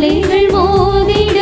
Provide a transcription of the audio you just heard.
அலைகள் மோதிட